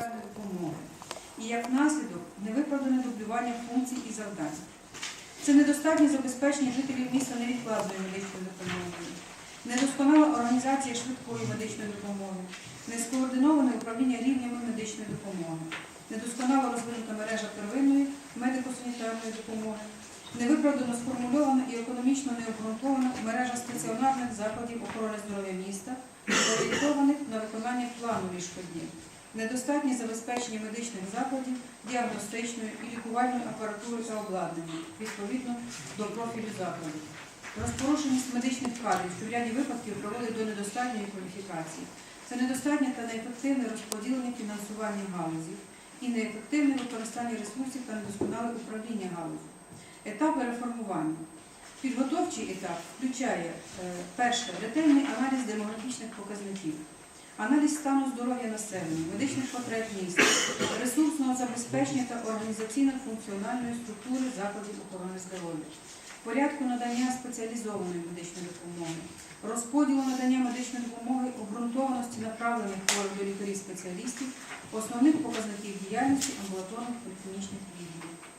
допомоги. І як наслідок невиправдане дублювання функцій і завдань. Це недостатнє забезпечення жителів міста невідкладною медичною допомогою, недосконала організація швидкої медичної допомоги, нескоординоване управління рівнями медичної допомоги, недосконало розвинута мережа первинної медико-санітарної допомоги, невиправдано сформульована і економічно необґрунтована мережа стаціонарних закладів охорони здоров'я міста, орієнтованих на виконання плану ліжкоднів, недостатнє забезпечення медичних закладів діагностичною і лікувальною апаратурою та обладнанням відповідно до профілю закладу. Розпорушеність медичних кадрів, що в ряді випадків приводить до недостатньої кваліфікації. Це недостатнє та неефективне розподілення фінансування галузі і неефективне використання ресурсів та недосконале управління галузі. Етапи реформування. Підготовчий етап включає е, перше ретельний аналіз демографічних показників, аналіз стану здоров'я населення, медичних потреб міста, ресурсного забезпечення та організаційно-функціональної структури закладів охорони здоров'я, порядку надання спеціалізованої медичної допомоги, розподілу надання медичної допомоги, обґрунтованості направлених хворих до лікарів-спеціалістів, основних показників діяльності амбулаторних поліклінічних відділів.